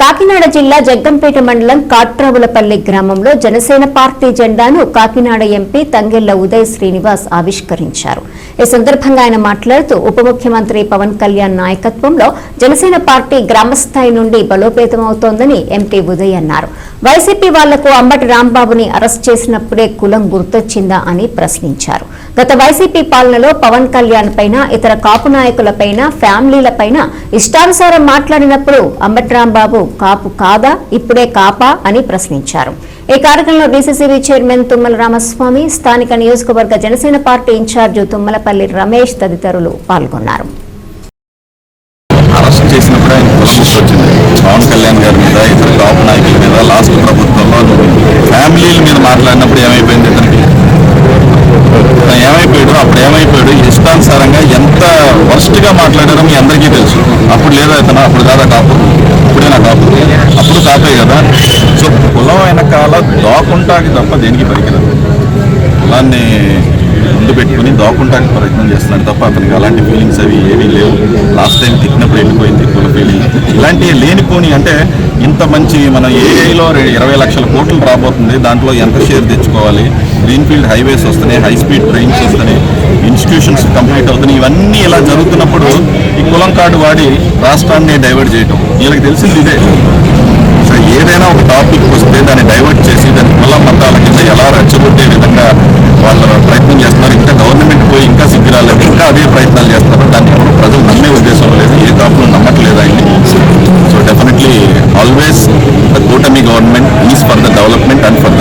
కాకినాడ జిల్లా జగ్గంపేట మండలం కాట్రావులపల్లి గ్రామంలో జనసేన పార్టీ జెండాను కాకినాడ ఎంపీ తంగెళ్ళ ఉదయ్ శ్రీనివాస్ ఆవిష్కరించారు. ఈ సందర్భంగా ఆయన మాట్లాడుతూ ఉప ముఖ్యమంత్రి పవన్ కళ్యాణ్ నాయకత్వంలో జనసేన పార్టీ గ్రామస్థాయి నుండి బలోపేతమవుతోందని ఎంపీ ఉదయ్ అన్నారు. వైసీపీ వాళ్ళకు అంబటి రాంబాబుని అరెస్ట్ చేసినప్పుడే కులం గుర్తొచ్చిందా అని ప్రశ్నించారు. గత వైసీపీ పాలనలో పవన్ కళ్యాణ్ పైన ఇతర కాపు నాయకులపైన ఫ్యామిలీలపైన ఇష్టానుసారం మాట్లాడినప్పుడు అంబటి రాంబాబు కాపు కాదా ఇప్పుడే కాపా అని ప్రశ్నించారు. ఈ కార్యక్రమంలో డీసీసీబీ చైర్మన్ తుమ్మల రామస్వామి స్థానిక నియోజకవర్గ జనసేన పార్టీ ఇన్ఛార్జ్ తుమ్మలపల్లి రమేష్ తదితరులు పాల్గొన్నారు. అరెస్ట్ చేసినప్పుడు ఆయన కులం వచ్చింది. పవన్ కళ్యాణ్ గారి మీద ఇతర టాప్ నాయకుల మీద లాస్ట్ ప్రభుత్వంలో ఫ్యామిలీల మీద మాట్లాడినప్పుడు ఏమైపోయింది ఇతనికి? ఏమైపోయాడు? అప్పుడు ఏమైపోయాడు? ఇష్టానుసారంగా ఎంత worst గా మాట్లాడారో మీ అందరికీ తెలుసు. అప్పుడు లేదా ఇతను అప్పుడు కాదా కాపు ఇప్పుడే నా కాపు? అప్పుడు కాపే కదా. మనం వెనకాల దాకుంటాకి తప్ప దేనికి పరికరం అలాన్ని ముందు పెట్టుకుని దాకుంటానికి ప్రయత్నం చేస్తున్నాడు తప్ప అతనికి అలాంటి ఫీలింగ్స్ అవి ఏమీ లేవు. లాస్ట్ టైం తిట్టినప్పుడు వెళ్ళిపోయింది కుల ఫీలింగ్ ఇలాంటివి లేనిపోని అంటే ఇంత మంచి మన ఏఐలో ఇరవై లక్షల కోట్లు రాబోతుంది దాంట్లో ఎంత షేర్ తెచ్చుకోవాలి? గ్రీన్ఫీల్డ్ హైవేస్ వస్తున్నాయి హై స్పీడ్ ట్రైన్స్ వస్తున్నాయి ఇన్స్టిట్యూషన్స్ కంప్లీట్ అవుతున్నాయి ఇవన్నీ ఇలా జరుగుతున్నప్పుడు ఈ కులం కార్డు వాడి రాష్ట్రాన్ని డైవర్ట్ చేయటం. వీళ్ళకి తెలిసింది ఇదే. ఏదైనా ఒక టాపిక్ వస్తే దాన్ని డైవర్ట్ చేసి దాని కుల మతాల కింద ఎలా రెచ్చగొట్టే విధంగా వాళ్ళు ప్రయత్నం చేస్తున్నారు. ఇంకా గవర్నమెంట్ పోయి ఇంకా సిగ్గురాలేదు ఇంకా అదే ప్రయత్నాలు చేస్తున్నారు. దాన్ని ఇప్పుడు ప్రజలు నమ్మే ఉద్దేశం లేదు. ఏ కాపులు నమ్మట్లేదు ఆయన్ని. సో డెఫినెట్లీ ఆల్వేస్ ద కూటమి government is for the development and for